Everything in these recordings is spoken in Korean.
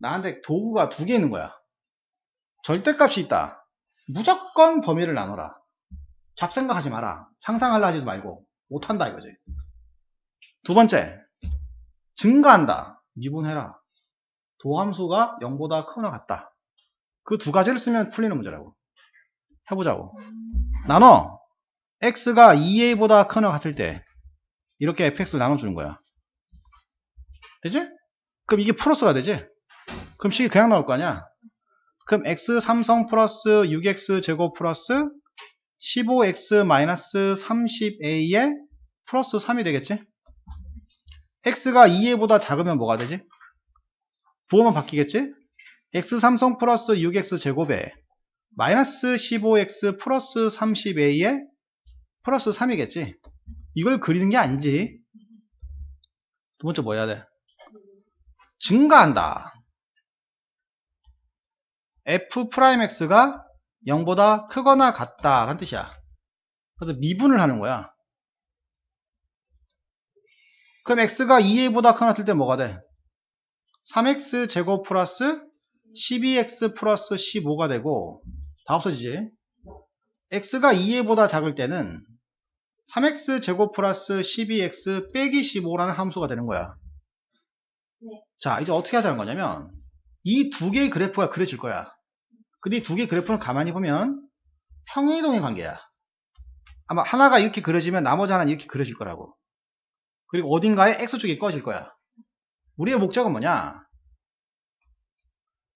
나한테 도구가 두 개 있는 거야. 절대값이 있다. 무조건 범위를 나눠라. 잡생각하지 마라. 상상하려 하지도 말고 못한다 이거지. 두 번째, 증가한다. 미분해라. 도함수가 0보다 크거나 같다. 그 두 가지를 쓰면 풀리는 문제라고. 해보자고. 나눠. x가 2a보다 크거나 같을 때 이렇게 fx를 나눠주는 거야. 되지? 그럼 이게 플러스가 되지? 그럼 식이 그냥 나올 거 아니야? 그럼 x 3성 플러스 6x 제곱 플러스 15x 마이너스 30a에 플러스 3이 되겠지? x가 2a보다 작으면 뭐가 되지? 부호만 바뀌겠지? x 3성 플러스 6x 제곱에 마이너스 15x 플러스 30a에 플러스 3이겠지? 이걸 그리는 게 아니지. 두 번째 뭐 해야 돼? 증가한다. F'x가 0보다 크거나 같다 라는 뜻이야. 그래서 미분을 하는 거야. 그럼 x가 2a보다 크거나 같을 때 뭐가 돼? 3x 제곱 플러스 12x 플러스 15가 되고 다 없어지지? x가 2a보다 작을 때는 3x 제곱 플러스 12x 빼기 15라는 함수가 되는 거야. 네. 자, 이제 어떻게 하자는 거냐면 이 두 개의 그래프가 그려질 거야. 근데 이 두 개의 그래프는 가만히 보면 평행이동의 관계야. 아마 하나가 이렇게 그려지면 나머지 하나는 이렇게 그려질 거라고. 그리고 어딘가에 x축이 꺼질 거야. 우리의 목적은 뭐냐?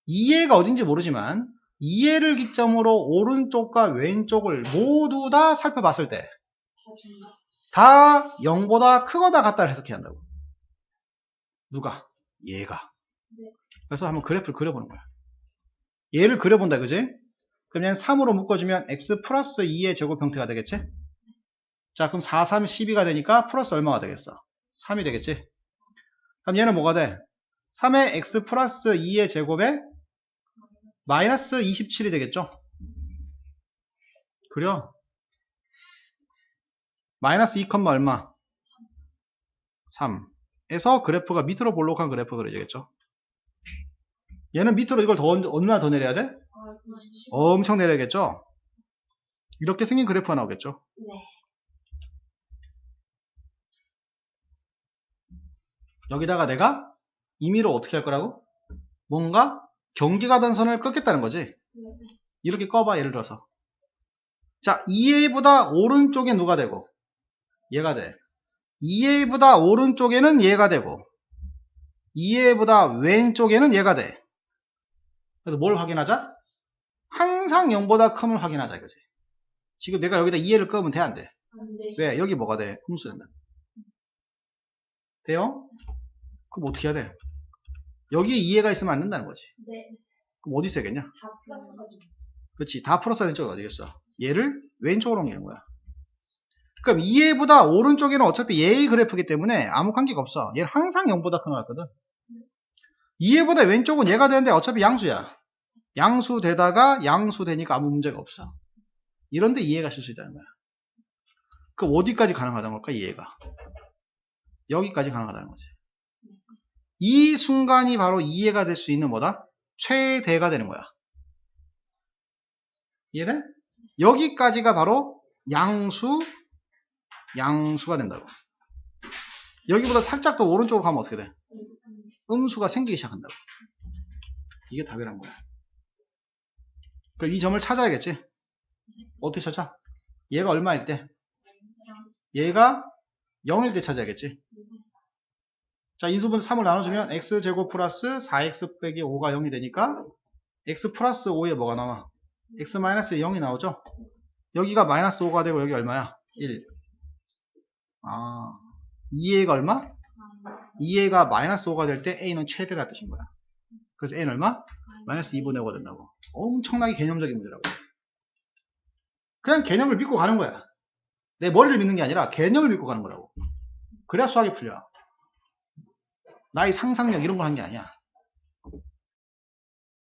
2회가 어딘지 모르지만 2회를 기점으로 오른쪽과 왼쪽을 모두 다 살펴봤을 때. 다 0보다 크거나 같다를 해석해야 한다고. 누가? 얘가. 네. 그래서 한번 그래프를 그려보는 거야. 얘를 그려본다, 그지? 그러면 3으로 묶어주면 x 플러스 2의 제곱 형태가 되겠지? 자, 그럼 4, 3, 12가 되니까 플러스 얼마가 되겠어? 3이 되겠지? 그럼 얘는 뭐가 돼? 3의 x 플러스 2의 제곱에 마이너스 27이 되겠죠? 그려. 마이너스 2, 얼마? 3. 에서 그래프가 밑으로 볼록한 그래프 그려지겠죠? 얘는 밑으로 이걸 더, 얼마나 더 내려야 돼? 아, 27. 엄청 내려야겠죠? 이렇게 생긴 그래프가 나오겠죠? 네. 여기다가 내가 임의로 어떻게 할 거라고? 뭔가 경기가 된 선을 끊겠다는 거지? 네. 이렇게 꺼봐, 예를 들어서. 자, 2a보다 오른쪽에 누가 되고? 얘가 돼. 2a보다 오른쪽에는 얘가 되고, 2a보다 왼쪽에는 얘가 돼. 그래서 뭘 확인하자? 항상 0보다 큼을 확인하자, 이거지. 지금 내가 여기다 2a를 끄면 돼, 안 돼? 안 돼. 왜? 여기 뭐가 돼? 흠수된다. 돼요? 그럼 어떻게 해야 돼? 여기에 2a가 있으면 안 된다는 거지. 네. 그럼 어디 있어야겠냐? 다 플러스가 좀. 그렇지. 다 플러스 하는 쪽이 어디겠어? 얘를 왼쪽으로 옮기는 거야. 그럼 2a보다 오른쪽에는 어차피 얘의 그래프이기 때문에 아무 관계가 없어. 얘는 항상 0보다 큰 거였거든. 2a보다 왼쪽은 얘가 되는데 어차피 양수야. 양수 되다가 양수 되니까 아무 문제가 없어. 이런데 이해가 쓸수 있다는 거야. 그럼 어디까지 가능하다는 걸까? 이해가. 여기까지 가능하다는 거지. 이 순간이 바로 이해가 될 수 있는 뭐다? 최대가 되는 거야. 이해돼? 여기까지가 바로 양수, 양수가 된다고. 여기보다 살짝 더 오른쪽으로 가면 어떻게 돼? 음수가 생기기 시작한다고. 이게 답이란 거야. 그이 점을 찾아야겠지? 어떻게 찾아? 얘가 얼마일 때? 얘가 0일 때 찾아야겠지? 자, 인수분 3을 나눠주면 x제곱 플러스 4x 빼기 5가 0이 되니까 x 플러스 5에 뭐가 나와? x 마이너스 0이 나오죠? 여기가 마이너스 5가 되고 여기 얼마야? 1. 아, 2a가 얼마? 2a가 마이너스 5가 될 때 a는 최대라 뜻인 거야. 그래서 a는 얼마? 마이너스 2분의 5가 된다고. 엄청나게 개념적인 문제라고. 그냥 개념을 믿고 가는 거야. 내 머리를 믿는 게 아니라 개념을 믿고 가는 거라고. 그래야 수학이 풀려. 나의 상상력 이런 걸 한 게 아니야.